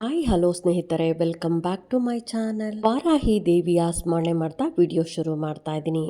Hi, hello ಸ್ನೇಹಿತರೆ, welcome back to my channel. Varahi ದೇವಿಯ ಸ್ಮರಣೆ ಮಾಡ್ತಾ ವಿಡಿಯೋ ಶುರು ಮಾಡ್ತಾ ಇದ್ದೀನಿ.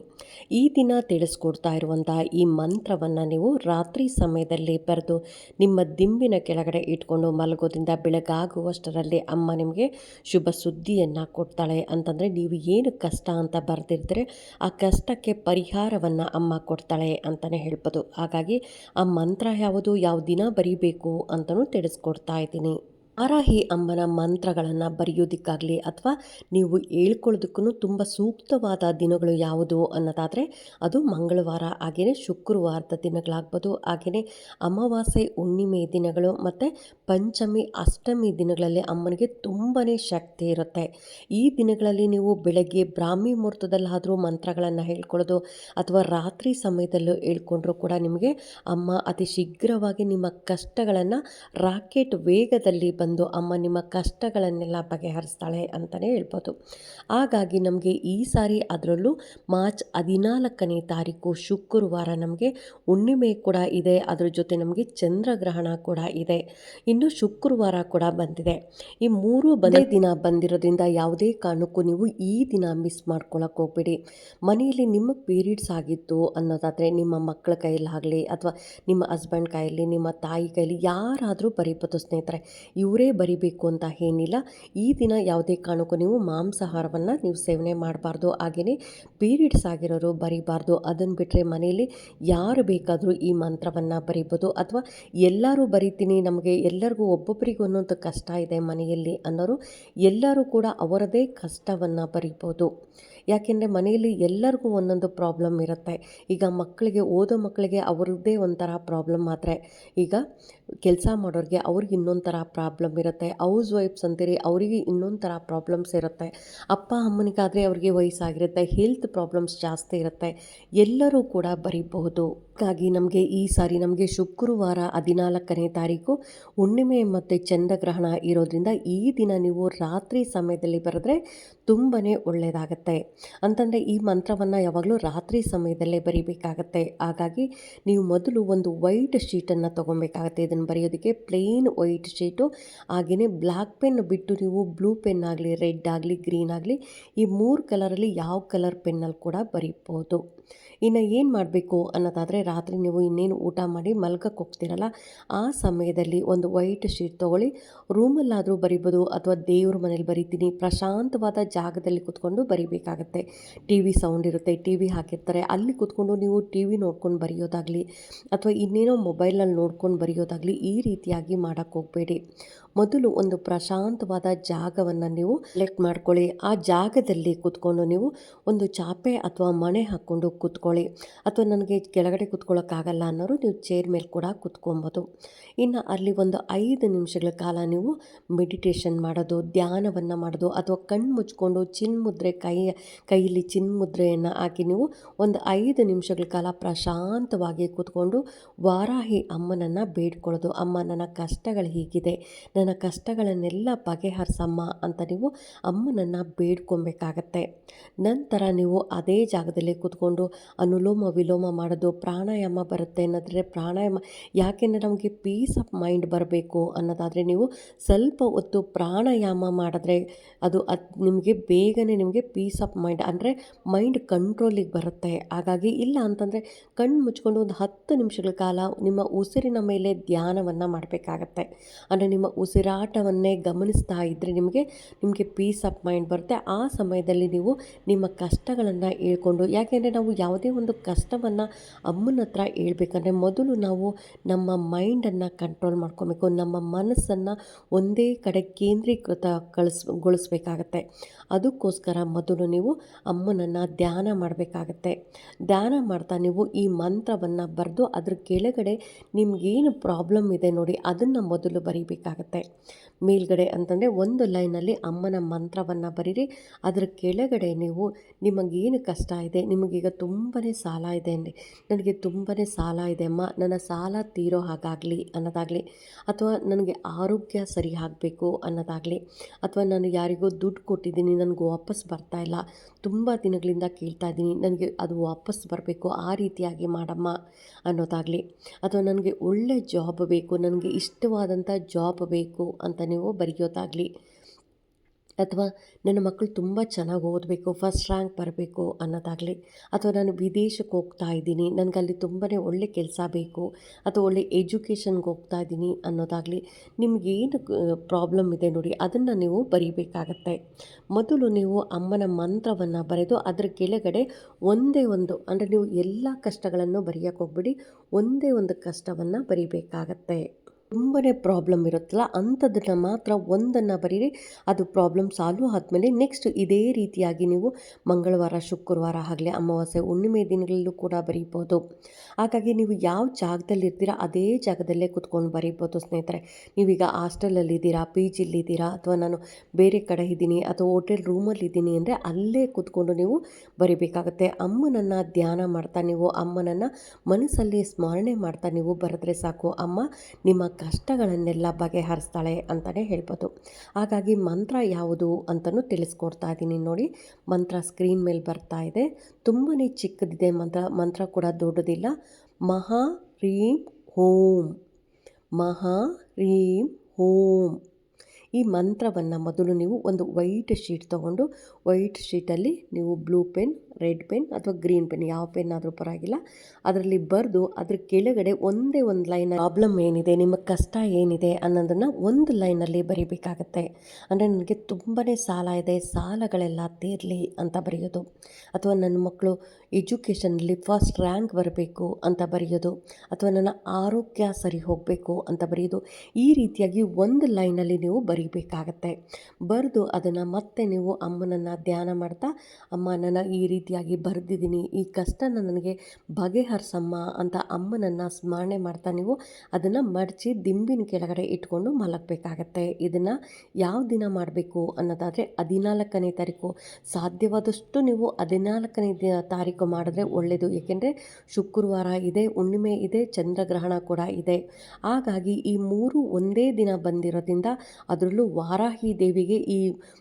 ಈ ದಿನ ತಿಳಿಸ್ಕೊಡ್ತಾ ಇರುವಂಥ ಈ ಮಂತ್ರವನ್ನು ನೀವು ರಾತ್ರಿ ಸಮಯದಲ್ಲಿ ಬರೆದು ನಿಮ್ಮ ದಿಂಬಿನ ಕೆಳಗಡೆ ಇಟ್ಕೊಂಡು ಮಲಗೋದ್ರಿಂದ ಬೆಳಗಾಗುವಷ್ಟರಲ್ಲಿ ಅಮ್ಮ ನಿಮಗೆ ಶುಭ ಸುದ್ದಿಯನ್ನು ಕೊಡ್ತಾಳೆ. ಅಂತಂದರೆ ನೀವು ಏನು ಕಷ್ಟ ಅಂತ ಬರೆದಿರ್ತಾರೆ, ಆ ಕಷ್ಟಕ್ಕೆ ಪರಿಹಾರವನ್ನು ಅಮ್ಮ ಕೊಡ್ತಾಳೆ ಅಂತಲೇ ಹೇಳ್ಬೋದು. ಹಾಗಾಗಿ ಆ ಮಂತ್ರ ಯಾವುದು, ಯಾವ ದಿನ ಬರೀಬೇಕು ಅಂತಲೂ ತಿಳಿಸ್ಕೊಡ್ತಾ ಇದ್ದೀನಿ. ವಾರಾಹಿ ಅಮ್ಮನ ಮಂತ್ರಗಳನ್ನು ಬರೆಯೋದಕ್ಕಾಗಲಿ ಅಥವಾ ನೀವು ಹೇಳ್ಕೊಳ್ಳೋದಕ್ಕೂ ತುಂಬ ಸೂಕ್ತವಾದ ದಿನಗಳು ಯಾವುದು ಅನ್ನೋದಾದರೆ ಅದು ಮಂಗಳವಾರ ಹಾಗೆಯೇ ಶುಕ್ರವಾರದ ದಿನಗಳಾಗ್ಬೋದು ಹಾಗೆಯೇ ಅಮಾವಾಸ್ಯೆ, ಹುಣ್ಣಿಮೆ ದಿನಗಳು ಮತ್ತು ಪಂಚಮಿ, ಅಷ್ಟಮಿ ದಿನಗಳಲ್ಲಿ ಅಮ್ಮನಿಗೆ ತುಂಬಾ ಶಕ್ತಿ ಇರುತ್ತೆ. ಈ ದಿನಗಳಲ್ಲಿ ನೀವು ಬೆಳಗ್ಗೆ ಬ್ರಾಹ್ಮಿ ಮುಹೂರ್ತದಲ್ಲಾದರೂ ಮಂತ್ರಗಳನ್ನು ಹೇಳ್ಕೊಳ್ಳೋದು ಅಥವಾ ರಾತ್ರಿ ಸಮಯದಲ್ಲೂ ಹೇಳ್ಕೊಂಡ್ರೂ ಕೂಡ ನಿಮಗೆ ಅಮ್ಮ ಅತಿ ಶೀಘ್ರವಾಗಿ ನಿಮ್ಮ ಕಷ್ಟಗಳನ್ನು ರಾಕೆಟ್ ವೇಗದಲ್ಲಿ ಬಂದು ಅಮ್ಮ ನಿಮ್ಮ ಕಷ್ಟಗಳನ್ನೆಲ್ಲ ಬಗೆಹರಿಸ್ತಾಳೆ ಅಂತಲೇ ಹೇಳ್ಬೋದು. ಹಾಗಾಗಿ ನಮಗೆ ಈ ಸಾರಿ ಅದರಲ್ಲೂ ಮಾರ್ಚ್ ಹದಿನಾಲ್ಕನೇ ತಾರೀಕು ಶುಕ್ರವಾರ ನಮಗೆ ಹುಣ್ಣಿಮೆ ಕೂಡ ಇದೆ. ಅದರ ಜೊತೆ ನಮಗೆ ಚಂದ್ರಗ್ರಹಣ ಕೂಡ ಇದೆ. ಇನ್ನು ಶುಕ್ರವಾರ ಕೂಡ ಬಂದಿದೆ. ಈ ಮೂರು ಬಂದೇ ದಿನ ಬಂದಿರೋದ್ರಿಂದ ಯಾವುದೇ ಕಾರಣಕ್ಕೂ ನೀವು ಈ ದಿನ ಮಿಸ್ ಮಾಡ್ಕೊಳಕ್ಕೆ ಹೋಗ್ಬೇಡಿ. ಮನೆಯಲ್ಲಿ ನಿಮಗೆ ಪೀರಿಯಡ್ಸ್ ಆಗಿತ್ತು ಅನ್ನೋದಾದರೆ ನಿಮ್ಮ ಮಕ್ಕಳ ಕೈಯಲ್ಲಾಗಲಿ ಅಥವಾ ನಿಮ್ಮ ಹಸ್ಬೆಂಡ್ ಕೈಯಲ್ಲಿ ನಿಮ್ಮ ತಾಯಿ ಕೈಯಲ್ಲಿ ಯಾರಾದರೂ ಬರೀಬೋದು ಸ್ನೇಹಿತರೆ ಇವರೇ ಬರಿಬೇಕು ಅಂತ ಏನಿಲ್ಲ. ಈ ದಿನ ಯಾವುದೇ ಕಾರಣಕ್ಕೂ ನೀವು ಮಾಂಸಾಹಾರವನ್ನು ನೀವು ಸೇವನೆ ಮಾಡಬಾರ್ದು. ಹಾಗೆಯೇ ಪೀರಿಯಡ್ಸ್ ಆಗಿರೋರು ಬರಿಬಾರ್ದು. ಅದನ್ನು ಬಿಟ್ಟರೆ ಮನೆಯಲ್ಲಿ ಯಾರು ಬೇಕಾದರೂ ಈ ಮಂತ್ರವನ್ನು ಬರಿಬೋದು. ಅಥವಾ ಎಲ್ಲರೂ ಬರಿತೀನಿ, ನಮಗೆ ಎಲ್ಲರಿಗೂ ಒಬ್ಬೊಬ್ಬರಿಗೂ ಒಂದೊಂದು ಕಷ್ಟ ಇದೆ ಮನೆಯಲ್ಲಿ ಅನ್ನೋರು ಎಲ್ಲರೂ ಕೂಡ ಅವರದೇ ಕಷ್ಟವನ್ನು ಬರಿಬೋದು. ಯಾಕೆಂದರೆ ಮನೆಯಲ್ಲಿ ಎಲ್ಲರಿಗೂ ಒಂದೊಂದು ಪ್ರಾಬ್ಲಮ್ ಇರುತ್ತೆ. ಈಗ ಮಕ್ಕಳಿಗೆ, ಓದೋ ಮಕ್ಕಳಿಗೆ ಅವ್ರದ್ದೇ ಒಂಥರ ಪ್ರಾಬ್ಲಮ್ ಆದರೆ ಈಗ ಕೆಲಸ ಮಾಡೋರಿಗೆ ಅವ್ರಿಗೆ ಇನ್ನೊಂದು ಥರ ಪ್ರಾಬ್ಲಮ್ ಇರುತ್ತೆ. ಹೌಸ್ ವೈಫ್ಸ್ ಅಂತೀರಿ, ಅವರಿಗೆ ಇನ್ನೊಂದು ಥರ ಪ್ರಾಬ್ಲಮ್ಸ್ ಇರುತ್ತೆ. ಅಪ್ಪ ಅಮ್ಮನಿಗಾದರೆ ಅವ್ರಿಗೆ ವಯಸ್ಸಾಗಿರುತ್ತೆ ಹೆಲ್ತ್ ಪ್ರಾಬ್ಲಮ್ಸ್ ಜಾಸ್ತಿ ಇರುತ್ತೆ. ಎಲ್ಲರೂ ಕೂಡ ಬರೀಬಹುದು. ಹಾಗಾಗಿ ನಮಗೆ ಈ ಸಾರಿ ನಮಗೆ ಶುಕ್ರವಾರ ಹದಿನಾಲ್ಕನೇ ತಾರೀಕು ಹುಣ್ಣಿಮೆ ಮತ್ತು ಚಂದ್ರಗ್ರಹಣ ಇರೋದ್ರಿಂದ ಈ ದಿನ ನೀವು ರಾತ್ರಿ ಸಮಯದಲ್ಲಿ ಬರೆದ್ರೆ ತುಂಬಾ ಒಳ್ಳೆಯದಾಗತ್ತೆ ಅಂತಂದರೆ ಈ ಮಂತ್ರವನ್ನು ಯಾವಾಗಲೂ ರಾತ್ರಿ ಸಮಯದಲ್ಲೇ ಬರೀಬೇಕಾಗತ್ತೆ. ಹಾಗಾಗಿ ನೀವು ಮೊದಲು ಒಂದು ವೈಟ್ ಶೀಟನ್ನು ತೊಗೊಬೇಕಾಗತ್ತೆ ಇದನ್ನು ಬರೆಯೋದಕ್ಕೆ ಪ್ಲೇನ್ ವೈಟ್ ಶೀಟು ಹಾಗೆಯೇ ಬ್ಲ್ಯಾಕ್ ಪೆನ್ ಬಿಟ್ಟು ನೀವು ಬ್ಲೂ ಪೆನ್ ಆಗಲಿ, ರೆಡ್ ಆಗಲಿ, ಗ್ರೀನ್ ಆಗಲಿ ಈ ಮೂರು ಕಲರಲ್ಲಿ ಯಾವ ಕಲರ್ ಪೆನ್ನಲ್ಲಿ ಕೂಡ ಬರೀಬೋದು ಇನ್ನು ಏನು ಮಾಡಬೇಕು ಅನ್ನೋದಾದರೆ ರಾತ್ರಿ ನೀವು ಇನ್ನೇನು ಊಟ ಮಾಡಿ ಮಲ್ಗಕ್ಕೆ ಹೋಗ್ತಿರಲ್ಲ, ಆ ಸಮಯದಲ್ಲಿ ಒಂದು ವೈಟ್ ಶೀಟ್ ತೊಗೊಳ್ಳಿ. ರೂಮಲ್ಲಾದರೂ ಬರಿಬೋದು ಅಥವಾ ದೇವ್ರ ಮನೇಲಿ ಬರಿತೀನಿ, ಪ್ರಶಾಂತವಾದ ಜಾಗದಲ್ಲಿ ಕೂತ್ಕೊಂಡು ಬರಿಬೇಕಾಗತ್ತೆ. ಟಿ ವಿ ಸೌಂಡ್ ಇರುತ್ತೆ ಟಿ ವಿ ಹಾಕಿರ್ತಾರೆ. ಅಲ್ಲಿ ಕೂತ್ಕೊಂಡು ನೀವು ಟಿ ವಿ ನೋಡ್ಕೊಂಡು ಬರೆಯೋದಾಗಲಿ ಅಥವಾ ಇನ್ನೇನೋ ಮೊಬೈಲ್ನಲ್ಲಿ ನೋಡ್ಕೊಂಡು ಬರೆಯೋದಾಗಲಿ ಈ ರೀತಿಯಾಗಿ ಮಾಡೋಕ್ಕೆ ಹೋಗಬೇಡಿ. ಮೊದಲು ಒಂದು ಪ್ರಶಾಂತವಾದ ಜಾಗವನ್ನು ನೀವು ಸೆಲೆಕ್ಟ್ ಮಾಡ್ಕೊಳ್ಳಿ. ಆ ಜಾಗದಲ್ಲಿ ಕೂತ್ಕೊಂಡು ನೀವು ಒಂದು ಚಾಪೆ ಅಥವಾ ಮಣೆ ಹಾಕ್ಕೊಂಡು ಕೂತ್ಕೊಳ್ಳಿ. ಅಥವಾ ನನಗೆ ಕೆಳಗಡೆ ಕೂತ್ಕೊಳ್ಳೋಕ್ಕಾಗಲ್ಲ ಅನ್ನೋರು ನೀವು ಚೇರ್ ಮೇಲೆ ಕೂಡ ಕೂತ್ಕೊಬೋದು. ಇನ್ನು ಅಲ್ಲಿ ಒಂದು ಐದು ನಿಮಿಷಗಳ ಕಾಲ ನೀವು ಮೆಡಿಟೇಷನ್ ಮಾಡೋದು, ಧ್ಯಾನವನ್ನು ಮಾಡೋದು, ಅಥವಾ ಕಣ್ಣು ಮುಚ್ಕೊಂಡು ಚಿನ್ಮುದ್ರೆ ಕೈ, ಕೈಯಲ್ಲಿ ಚಿನ್ಮುದ್ರೆಯನ್ನು ಹಾಕಿ ನೀವು ಒಂದು ಐದು ನಿಮಿಷಗಳ ಕಾಲ ಪ್ರಶಾಂತವಾಗಿ ಕೂತ್ಕೊಂಡು ವಾರಾಹಿ ಅಮ್ಮನನ್ನು ಬೇಡ್ಕೊಳ್ಳೋದು. ಅಮ್ಮ, ನನ್ನ ಕಷ್ಟಗಳು ಹೀಗಿದೆ. ನನ್ನ ಕಷ್ಟಗಳನ್ನೆಲ್ಲ ಬಗೆಹರಿಸಮ್ಮ ಅಂತ ನೀವು ಅಮ್ಮನನ್ನು ಬೇಡ್ಕೊಬೇಕಾಗತ್ತೆ. ನಂತರ ನೀವು ಅದೇ ಜಾಗದಲ್ಲಿ ಕೂತ್ಕೊಂಡು ಅನುಲೋಮ ವಿಲೋಮ ಮಾಡೋದು ಪ್ರಾಣಾಯಾಮ ಬರುತ್ತೆ ಅನ್ನೋದ್ರೆ ಪ್ರಾಣಾಯಾಮ. ಯಾಕೆಂದರೆ ನಮಗೆ ಪೀಸ್ ಆಫ್ ಮೈಂಡ್ ಬರಬೇಕು ಅನ್ನೋದಾದರೆ ನೀವು ಸ್ವಲ್ಪ ಹೊತ್ತು ಪ್ರಾಣಾಯಾಮ ಮಾಡಿದ್ರೆ ಅದು ಅದು ನಿಮಗೆ ಬೇಗನೆ ನಿಮಗೆ ಪೀಸ್ ಆಫ್ ಮೈಂಡ್ ಅಂದರೆ ಮೈಂಡ್ ಕಂಟ್ರೋಲಿಗೆ ಬರುತ್ತೆ. ಹಾಗಾಗಿ ಇಲ್ಲ ಅಂತಂದರೆ ಕಣ್ಣು ಮುಚ್ಕೊಂಡು ಒಂದು ಹತ್ತು ನಿಮಿಷಗಳ ಕಾಲ ನಿಮ್ಮ ಉಸಿರಿನ ಮೇಲೆ ಧ್ಯಾನವನ್ನು ಮಾಡಬೇಕಾಗತ್ತೆ. ಅಂದರೆ ನಿಮ್ಮ ಉಸಿರಾಟವನ್ನೇ ಗಮನಿಸ್ತಾ ಇದ್ದರೆ ನಿಮಗೆ ನಿಮಗೆ ಪೀಸ್ ಆಫ್ ಮೈಂಡ್ ಬರುತ್ತೆ. ಆ ಸಮಯದಲ್ಲಿ ನೀವು ನಿಮ್ಮ ಕಷ್ಟಗಳನ್ನು ಹೇಳ್ಕೊಂಡು, ಯಾಕೆಂದರೆ ನಾವು ಯಾವುದೇ ಒಂದು ಕಷ್ಟವನ್ನು ಅಮ್ಮನ ಹತ್ರ ಹೇಳ್ಬೇಕಂದ್ರೆ ಮೊದಲು ನಾವು ನಮ್ಮ ಮೈಂಡನ್ನು ಕಂಟ್ರೋಲ್ ಮಾಡ್ಕೋಬೇಕು, ನಮ್ಮ ಮನಸ್ಸನ್ನು ಒಂದೇ ಕಡೆ ಕೇಂದ್ರೀಕೃತ ಕಳಿಸ್, ಗೊಳಿಸ್ಬೇಕಾಗತ್ತೆ. ಅದಕ್ಕೋಸ್ಕರ ಮೊದಲು ನೀವು ಅಮ್ಮನನ್ನು ಧ್ಯಾನ ಮಾಡಬೇಕಾಗತ್ತೆ. ಧ್ಯಾನ ಮಾಡ್ತಾ ನೀವು ಈ ಮಂತ್ರವನ್ನು ಬರೆದು ಅದ್ರ ಕೆಳಗಡೆ ನಿಮಗೇನು ಪ್ರಾಬ್ಲಮ್ ಇದೆ ನೋಡಿ ಅದನ್ನು ಮೊದಲು ಬರೀಬೇಕಾಗತ್ತೆ. ಮೇಲ್ಗಡೆ ಅಂತಂದರೆ ಒಂದು ಲೈನಲ್ಲಿ ಅಮ್ಮನ ಮಂತ್ರವನ್ನು ಬರೀರಿ, ಅದರ ಕೆಳಗಡೆ ನೀವು ನಿಮಗೇನು ಕಷ್ಟ ಇದೆ, ನಿಮಗೀಗ ತುಂಬಾ ಸಾಲ ಇದೆ ಅಂದರೆ ನನಗೆ ತುಂಬಾ ಸಾಲ ಇದೆ ಅಮ್ಮ. ನನ್ನ ಸಾಲ ತೀರೋ ಹಾಗಾಗಲಿ ಅನ್ನೋದಾಗಲಿ, ಅಥವಾ ನನಗೆ ಆರೋಗ್ಯ ಸರಿ ಆಗಬೇಕು ಅನ್ನೋದಾಗಲಿ, ಅಥವಾ ನಾನು ಯಾರಿಗೋ ದುಡ್ಡು ಕೊಟ್ಟಿದ್ದೀನಿ, ನನಗೆ ವಾಪಸ್ ಬರ್ತಾ ಇಲ್ಲ, ತುಂಬ ದಿನಗಳಿಂದ ಕೇಳ್ತಾ ಇದ್ದೀನಿ, ನನಗೆ ಅದು ವಾಪಸ್ ಬರಬೇಕು, ಆ ರೀತಿಯಾಗಿ ಮಾಡಮ್ಮ ಅನ್ನೋದಾಗಲಿ, ಅಥವಾ ನನಗೆ ಒಳ್ಳೆ ಜಾಬ್ ಬೇಕು, ನನಗೆ ಇಷ್ಟವಾದಂಥ ಜಾಬ್ ಬೇಕು ಅಂತ ನೀವು ಬರೆಯೋದಾಗಲಿ ಅಥವಾ ನನ್ನ ಮಕ್ಕಳು ತುಂಬ ಚೆನ್ನಾಗಿ ಓದಬೇಕು ಫಸ್ಟ್ ರ್ಯಾಂಕ್ ಬರಬೇಕು ಅನ್ನೋದಾಗಲಿ, ಅಥವಾ ನಾನು ವಿದೇಶಕ್ಕೆ ಹೋಗ್ತಾ ಇದ್ದೀನಿ ಅಲ್ಲಿ ತುಂಬಾ ಒಳ್ಳೆ ಕೆಲಸ ಬೇಕು, ಅಥವಾ ಒಳ್ಳೆ ಎಜುಕೇಷನ್ಗೆ ಹೋಗ್ತಾ ಇದ್ದೀನಿ ಅನ್ನೋದಾಗಲಿ ನಿಮಗೇನು ಪ್ರಾಬ್ಲಮ್ ಇದೆ ನೋಡಿ, ಅದನ್ನು ನೀವು ಬರೀಬೇಕಾಗತ್ತೆ. ಮೊದಲು ನೀವು ಅಮ್ಮನ ಮಂತ್ರವನ್ನು ಬರೆದು ಅದರ ಕೆಳಗಡೆ ಒಂದೇ ಒಂದು, ಅಂದರೆ ನೀವು ಎಲ್ಲ ಕಷ್ಟಗಳನ್ನು ಬರೆಯೋಕ್ಕೆ ಹೋಗ್ಬಿಡಿ, ಒಂದೇ ಒಂದು ಕಷ್ಟವನ್ನು ಬರಿಬೇಕಾಗತ್ತೆ. ತುಂಬಾ ಪ್ರಾಬ್ಲಮ್ ಇರುತ್ತಲ್ಲ, ಅಂಥದ್ದನ್ನು ಮಾತ್ರ ಒಂದನ್ನು ಬರೀರಿ, ಅದು ಪ್ರಾಬ್ಲಮ್ ಸಾಲ್ವ್ ಆದಮೇಲೆ ನೆಕ್ಸ್ಟ್ ಇದೇ ರೀತಿಯಾಗಿ ನೀವು ಮಂಗಳವಾರ, ಶುಕ್ರವಾರ ಆಗಲಿ, ಅಮಾವಾಸ್ಯೆ, ಹುಣ್ಣಿಮೆ ದಿನಗಳಲ್ಲೂ ಕೂಡ ಬರೀಬೋದು. ಹಾಗಾಗಿ ನೀವು ಯಾವ ಜಾಗದಲ್ಲಿ ಇರ್ತೀರಾ ಅದೇ ಜಾಗದಲ್ಲೇ ಕುತ್ಕೊಂಡು ಬರೀಬೋದು ಸ್ನೇಹಿತರೆ. ನೀವೀಗ ಹಾಸ್ಟೆಲಲ್ಲಿದ್ದೀರಾ, ಪಿ ಜಿಲಿದ್ದೀರಾ ಅಥವಾ ನಾನು ಬೇರೆ ಕಡೆ ಇದ್ದೀನಿ, ಅಥವಾ ಹೋಟೆಲ್ ರೂಮಲ್ಲಿದ್ದೀನಿ ಅಂದರೆ ಅಲ್ಲೇ ಕೂತ್ಕೊಂಡು ನೀವು ಬರಿಬೇಕಾಗತ್ತೆ. ಅಮ್ಮನನ್ನು ಧ್ಯಾನ ಮಾಡ್ತಾ ನೀವು, ಅಮ್ಮನನ್ನು ಮನಸ್ಸಲ್ಲಿ ಸ್ಮರಣೆ ಮಾಡ್ತಾ ನೀವು ಬರೆದ್ರೆ ಸಾಕು. ಅಮ್ಮ, ನಿಮ್ಮ ಕಷ್ಟಗಳನ್ನೆಲ್ಲ ಬಗೆಹರಿಸ್ತಾಳೆ ಅಂತಲೇ ಹೇಳ್ಬೋದು. ಹಾಗಾಗಿ ಮಂತ್ರ ಯಾವುದು ಅಂತಲೂ ತಿಳಿಸ್ಕೊಡ್ತಾ ಇದ್ದೀನಿ ನೋಡಿ. ಮಂತ್ರ ಸ್ಕ್ರೀನ್ ಮೇಲೆ ಬರ್ತಾ ಇದೆ. ತುಂಬಾ ಚಿಕ್ಕದಿದೆ ಮಂತ್ರ. ಮಂತ್ರ ಕೂಡ ದೊಡ್ಡದಿಲ್ಲ. ಮಹಾ ರೀಂ ಓಂ ಮಹಾ ರೀಂ ಓಂ ಈ ಮಂತ್ರವನ್ನು ಮೊದಲು ನೀವು ಒಂದು ವೈಟ್ ಶೀಟ್ ತೊಗೊಂಡು ವೈಟ್ ಶೀಟಲ್ಲಿ ನೀವು ಬ್ಲೂ ಪೆನ್ ರೆಡ್ ಪೆನ್ ಅಥವಾ ಗ್ರೀನ್ ಪೆನ್ ಯಾವ ಪೆನ್ ಆದರೂ ಪರವಾಗಿಲ್ಲ. ಅದರಲ್ಲಿ ಬರೆದು ಅದ್ರ ಕೆಳಗಡೆ ಒಂದೇ ಒಂದು ಲೈನ್ ಪ್ರಾಬ್ಲಮ್ ಏನಿದೆ ನಿಮ್ಮ ಕಷ್ಟ ಏನಿದೆ ಅನ್ನೋದನ್ನು ಒಂದು ಲೈನಲ್ಲಿ ಬರೀಬೇಕಾಗತ್ತೆ. ಅಂದರೆ ನನಗೆ ತುಂಬಾ ಸಾಲ ಇದೆ, ಸಾಲಗಳೆಲ್ಲ ತೀರಲಿ ಅಂತ ಬರೆಯೋದು. ಅಥವಾ ನನ್ನ ಮಕ್ಕಳು ಎಜುಕೇಷನಲ್ಲಿ ಫಸ್ಟ್ ರ್ಯಾಂಕ್ ಬರಬೇಕು ಅಂತ ಬರೆಯೋದು. ಅಥವಾ ನನ್ನ ಆರೋಗ್ಯ ಸರಿ ಹೋಗಬೇಕು ಅಂತ ಬರೆಯೋದು. ಈ ರೀತಿಯಾಗಿ ಒಂದು ಲೈನಲ್ಲಿ ನೀವು ಬರೀಬೇಕಾಗತ್ತೆ ಬರೆದು ಅದನ್ನು ಮತ್ತೆ ನೀವು ಅಮ್ಮನನ್ನು ಧ್ಯಾನ ಮಾಡ್ತಾ, ಅಮ್ಮ, ನನ್ನ ಈ ರೀತಿಯಾಗಿ ಬರೆದಿದ್ದೀನಿ, ಈ ಕಷ್ಟನ ನನಗೆ ಬಗೆಹರಿಸಮ್ಮ ಅಂತ ಅಮ್ಮನನ್ನು ಸ್ಮರಣೆ ಮಾಡ್ತಾ ನೀವು ಅದನ್ನು ಮಡಚಿ ದಿಂಬಿನ ಕೆಳಗಡೆ ಇಟ್ಕೊಂಡು ಮಲಗಬೇಕಾಗತ್ತೆ. ಇದನ್ನು ಯಾವ ದಿನ ಮಾಡಬೇಕು ಅನ್ನೋದಾದರೆ ಹದಿನಾಲ್ಕನೇ ತಾರೀಕು. ಸಾಧ್ಯವಾದಷ್ಟು ನೀವು ಹದಿನಾಲ್ಕನೇ ದಿನ ತಾರೀಕು ಮಾಡಿದ್ರೆ ಒಳ್ಳೆಯದು ಏಕೆಂದರೆ ಶುಕ್ರವಾರ ಇದೆ, ಹುಣ್ಣಿಮೆ ಇದೆ, ಚಂದ್ರಗ್ರಹಣ ಕೂಡ ಇದೆ. ಹಾಗಾಗಿ ಈ ಮೂರು ಒಂದೇ ದಿನ ಬಂದಿರೋದ್ರಿಂದ ಅದರಲ್ಲೂ ವಾರಾಹಿ ದೇವಿಗೆ ಈ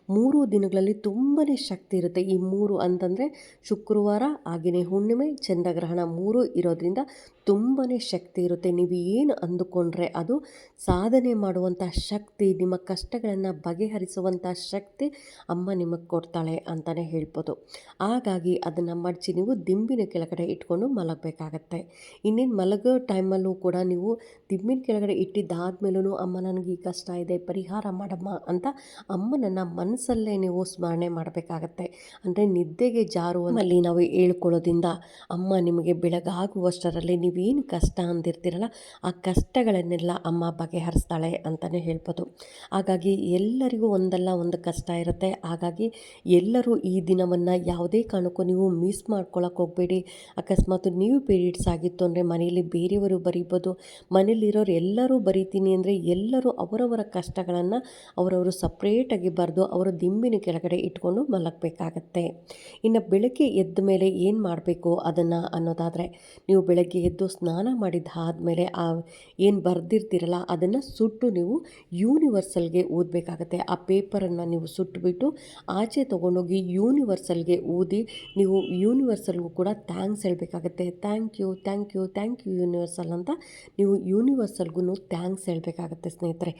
ಮೂರು ದಿನಗಳಲ್ಲಿ ತುಂಬಾ ಶಕ್ತಿ ಇರುತ್ತೆ. ಈ ಮೂರು ಅಂತಂದರೆ ಶುಕ್ರವಾರ ಹಾಗೆಯೇ ಹುಣ್ಣಿಮೆ, ಚಂದ್ರಗ್ರಹಣ ಮೂರು ಇರೋದ್ರಿಂದ ತುಂಬಾ ಶಕ್ತಿ ಇರುತ್ತೆ. ನೀವು ಏನು ಅಂದುಕೊಂಡ್ರೆ ಅದು ಸಾಧನೆ ಮಾಡುವಂಥ ಶಕ್ತಿ, ನಿಮ್ಮ ಕಷ್ಟಗಳನ್ನು ಬಗೆಹರಿಸುವಂಥ ಶಕ್ತಿ ಅಮ್ಮ ನಿಮಗೆ ಕೊಡ್ತಾಳೆ ಅಂತಲೇ ಹೇಳ್ಬೋದು. ಹಾಗಾಗಿ ಅದನ್ನು ಮಡಚಿ ನೀವು ದಿಂಬಿನ ಕೆಳಗಡೆ ಇಟ್ಕೊಂಡು ಮಲಗಬೇಕಾಗತ್ತೆ. ಇನ್ನೇನು ಮಲಗೋ ಟೈಮಲ್ಲೂ ಕೂಡ ನೀವು ದಿಂಬಿನ ಕೆಳಗಡೆ ಇಟ್ಟಿದ್ದಾದ್ಮೇಲೂ ಅಮ್ಮ, ನನಗೆ ಈ ಕಷ್ಟ ಇದೆ, ಪರಿಹಾರ ಮಾಡಮ್ಮ ಅಂತ ಅಮ್ಮನನ್ನು ಮನಸ್ಸಲ್ಲೇ ನೀವು ಸ್ಮರಣೆ ಮಾಡಬೇಕಾಗತ್ತೆ. ಅಂದರೆ ನಿದ್ದೆಗೆ ಜಾರುವಲ್ಲಿ ನಾವು ಹೇಳ್ಕೊಳ್ಳೋದ್ರಿಂದ ಅಮ್ಮ ನಿಮಗೆ ಬೆಳಗಾಗುವಷ್ಟರಲ್ಲಿ ನೀವೇನು ಕಷ್ಟ ಅಂದಿರ್ತೀರಲ್ಲ, ಆ ಕಷ್ಟಗಳನ್ನೆಲ್ಲ ಅಮ್ಮ ಬಗೆಹರಿಸ್ತಾಳೆ ಅಂತಲೇ ಹೇಳ್ಬೋದು. ಹಾಗಾಗಿ ಎಲ್ಲರಿಗೂ ಒಂದಲ್ಲ ಒಂದು ಕಷ್ಟ ಇರುತ್ತೆ. ಹಾಗಾಗಿ ಎಲ್ಲರೂ ಈ ದಿನವನ್ನು ಯಾವುದೇ ಕಾರಣಕ್ಕೂ ನೀವು ಮಿಸ್ ಮಾಡ್ಕೊಳಕ್ಕೆ ಹೋಗಬೇಡಿ. ಅಕಸ್ಮಾತ್ ನೀವು ಪೀರಿಯಡ್ಸ್ ಆಗಿತ್ತು ಅಂದರೆ ಮನೆಯಲ್ಲಿ ಬೇರೆಯವರು ಬರೀಬೋದು ಮನೇಲಿರೋರು ಎಲ್ಲರೂ ಬರೀತೀನಿ ಅಂದರೆ ಎಲ್ಲರೂ ಅವರವರ ಕಷ್ಟಗಳನ್ನು ಅವರವರು ಸಪ್ರೇಟಾಗಿ ಬರೆದು ಅವರ ದಿಂಬಿನ ಕೆಳಗಡೆ ಇಟ್ಕೊಂಡು ಮಲಗಬೇಕಾಗತ್ತೆ. ಇನ್ನು ಬೆಳಗ್ಗೆ ಎದ್ದ ಮೇಲೆ ಏನು ಮಾಡಬೇಕು ಅದನ್ನು ಅನ್ನೋದಾದರೆ, ನೀವು ಬೆಳಗ್ಗೆ ಎದ್ದು ಸ್ನಾನ ಮಾಡಿದ ಆದಮೇಲೆ ಆ ಏನು ಬರೆದಿರ್ತೀರಲ್ಲ ಅದನ್ನು ಸುಟ್ಟು ನೀವು ಯೂನಿವರ್ಸಲ್ಗೆ ಓದಬೇಕಾಗತ್ತೆ ಆ ಪೇಪರನ್ನು ನೀವು ಸುಟ್ಟುಬಿಟ್ಟು ಆಚೆ ತೊಗೊಂಡೋಗಿ ಯೂನಿವರ್ಸಲ್ಗೆ ಓದಿ ನೀವು ಯೂನಿವರ್ಸಲ್ಗೂ ಕೂಡ thanks ಹೇಳಬೇಕಾಗತ್ತೆ. Thank you thank you thank you universal ಅಂತ ನೀವು ಯೂನಿವರ್ಸಲ್ಗೂ ಥ್ಯಾಂಕ್ಸ್ ಹೇಳಬೇಕಾಗತ್ತೆ ಸ್ನೇಹಿತರೆ.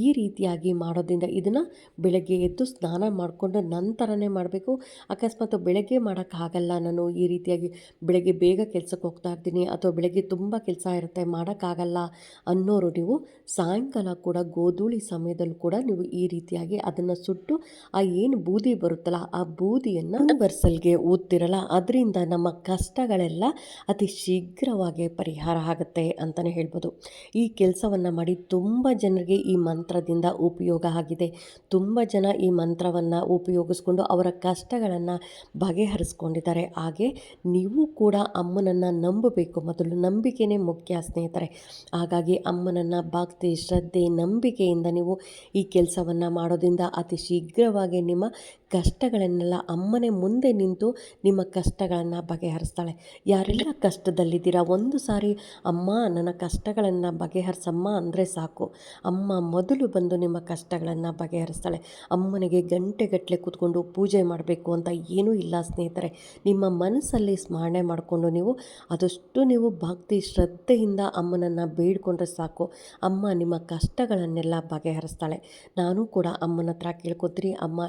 ಈ ರೀತಿಯಾಗಿ ಮಾಡೋದ್ರಿಂದ ಇದನ್ನು ಬೆಳಗ್ಗೆ ಎದ್ದು ಸ್ನಾನ ಮಾಡಿಕೊಂಡು ನಂತರನೇ ಮಾಡಬೇಕು. ಅಕಸ್ಮಾತ್ ಬೆಳಗ್ಗೆ ಮಾಡೋಕ್ಕಾಗಲ್ಲ ನಾನು ಈ ರೀತಿಯಾಗಿ ಬೆಳಗ್ಗೆ ಬೇಗ ಕೆಲಸಕ್ಕೆ ಹೋಗ್ತಾ ಇರ್ತೀನಿ ಅಥವಾ ಬೆಳಗ್ಗೆ ತುಂಬ ಕೆಲಸ ಇರುತ್ತೆ ಮಾಡೋಕ್ಕಾಗಲ್ಲ ಅನ್ನೋರು ನೀವು ಸಾಯಂಕಾಲ ಕೂಡ ಗೋಧೂಳಿ ಸಮಯದಲ್ಲೂ ಕೂಡ ನೀವು ಈ ರೀತಿಯಾಗಿ ಅದನ್ನು ಸುಟ್ಟು ಆ ಏನು ಬೂದಿ ಬರುತ್ತಲ್ಲ ಆ ಬೂದಿಯನ್ನು ಬರ್ಸಲ್ಗೆ ಊದ್ತಿರಲ್ಲ ಅದರಿಂದ ನಮ್ಮ ಕಷ್ಟಗಳೆಲ್ಲ ಅತಿ ಶೀಘ್ರವಾಗಿ ಪರಿಹಾರ ಆಗುತ್ತೆ ಅಂತಲೇ ಹೇಳ್ಬೋದು. ಈ ಕೆಲಸವನ್ನು ಮಾಡಿ ತುಂಬ ಜನರಿಗೆ ಈ ಮಂತ್ರದಿಂದ ಉಪಯೋಗ ಆಗಿದೆ. ತುಂಬ ಜನ ಈ ಮಂತ್ರವನ್ನು ಉಪಯೋಗಿಸ್ಕೊಂಡು ಅವರ ಕಷ್ಟಗಳನ್ನು ಬಗೆಹರಿಸ್ಕೊಂಡಿದ್ದಾರೆ. ಹಾಗೆ ನೀವು ಕೂಡ ಅಮ್ಮನನ್ನು ನಂಬಬೇಕು. ಮೊದಲು ನಂಬಿಕೆನೇ ಮುಖ್ಯ ಸ್ನೇಹಿತರೆ. ಹಾಗಾಗಿ ಅಮ್ಮನನ್ನು ಭಕ್ತಿ, ಶ್ರದ್ಧೆ, ನಂಬಿಕೆಯಿಂದ ನೀವು ಈ ಕೆಲಸವನ್ನು ಮಾಡೋದ್ರಿಂದ ಅತಿ ಶೀಘ್ರವಾಗಿ ನಿಮ್ಮ ಕಷ್ಟಗಳನ್ನೆಲ್ಲ ಅಮ್ಮನೇ ಮುಂದೆ ನಿಂತು ನಿಮ್ಮ ಕಷ್ಟಗಳನ್ನು ಬಗೆಹರಿಸ್ತಾಳೆ. ಯಾರೆಲ್ಲ ಕಷ್ಟದಲ್ಲಿದ್ದೀರಾ, ಒಂದು ಸಾರಿ ಅಮ್ಮ ನನ್ನ ಕಷ್ಟಗಳನ್ನು ಬಗೆಹರಿಸಮ್ಮ ಅಂದರೆ ಸಾಕು. ಅಮ್ಮ ಮೊದಲು ಬಂದು ನಿಮ್ಮ ಕಷ್ಟಗಳನ್ನು ಬಗೆಹರಿಸ್ತಾಳೆ. ಅಮ್ಮನಿಗೆ ಗಂಟೆಗಟ್ಟಲೆ ಕೂತ್ಕೊಂಡು ಪೂಜೆ ಮಾಡಬೇಕು ಅಂತ ಏನೂ ಇಲ್ಲ ಸ್ನೇಹಿತರೆ. ನಿಮ್ಮ ಮನಸ್ಸಲ್ಲಿ ಸ್ಮರಣೆ ಮಾಡಿಕೊಂಡು ನೀವು ಆದಷ್ಟು ನೀವು ಭಕ್ತಿ, ಶ್ರದ್ಧೆಯಿಂದ ಅಮ್ಮನನ್ನು ಬೇಡ್ಕೊಂಡ್ರೆ ಸಾಕು. ಅಮ್ಮ ನಿಮ್ಮ ಕಷ್ಟಗಳನ್ನೆಲ್ಲ ಬಗೆಹರಿಸ್ತಾಳೆ. ನಾನು ಕೂಡ ಅಮ್ಮನ ಹತ್ರ ಕೇಳ್ಕೊತೀನಿ ಅಮ್ಮ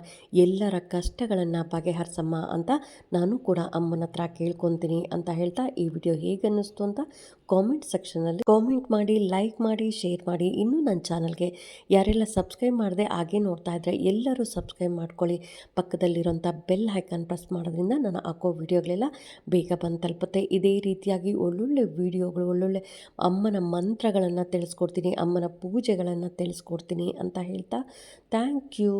ಎಲ್ಲರ ಕಷ್ಟಗಳನ್ನು ಬಗೆಹರಿಸಮ್ಮ ಅಂತ ನಾನು ಕೂಡ ಅಮ್ಮನ ಹತ್ರ ಕೇಳ್ಕೊತೀನಿ ಅಂತ ಹೇಳ್ತಾ ಈ ವಿಡಿಯೋ ಹೇಗೆ ಅನ್ನಿಸ್ತು ಅಂತ ಕಾಮೆಂಟ್ ಸೆಕ್ಷನಲ್ಲಿ ಕಾಮೆಂಟ್ ಮಾಡಿ ಲೈಕ್ ಮಾಡಿ ಶೇರ್ ಮಾಡಿ. ಇನ್ನೂ ನನ್ನ ಚಾನಲ್ಗೆ ಯಾರೆಲ್ಲ ಸಬ್ಸ್ಕ್ರೈಬ್ ಮಾಡದೆ ಹಾಗೆ ನೋಡ್ತಾ ಇದ್ದರೆ ಎಲ್ಲರೂ ಸಬ್ಸ್ಕ್ರೈಬ್ ಮಾಡ್ಕೊಳ್ಳಿ. ಪಕ್ಕದಲ್ಲಿರೋಂಥ ಬೆಲ್ ಐಕನ್ ಪ್ರೆಸ್ ಮಾಡೋದ್ರಿಂದ ನಾನು ಹಾಕೋ ವಿಡಿಯೋಗಳೆಲ್ಲ ಬೇಗ ಬಂದು ತಲುಪುತ್ತೆ. ಇದೇ ರೀತಿಯಾಗಿ ಒಳ್ಳೊಳ್ಳೆ ವಿಡಿಯೋಗಳು, ಒಳ್ಳೊಳ್ಳೆ ಅಮ್ಮನ ಮಂತ್ರಗಳನ್ನು ತಿಳಿಸ್ಕೊಡ್ತೀನಿ, ಅಮ್ಮನ ಪೂಜೆಗಳನ್ನು ತಿಳಿಸ್ಕೊಡ್ತೀನಿ ಅಂತ ಹೇಳ್ತಾ ಥ್ಯಾಂಕ್ ಯು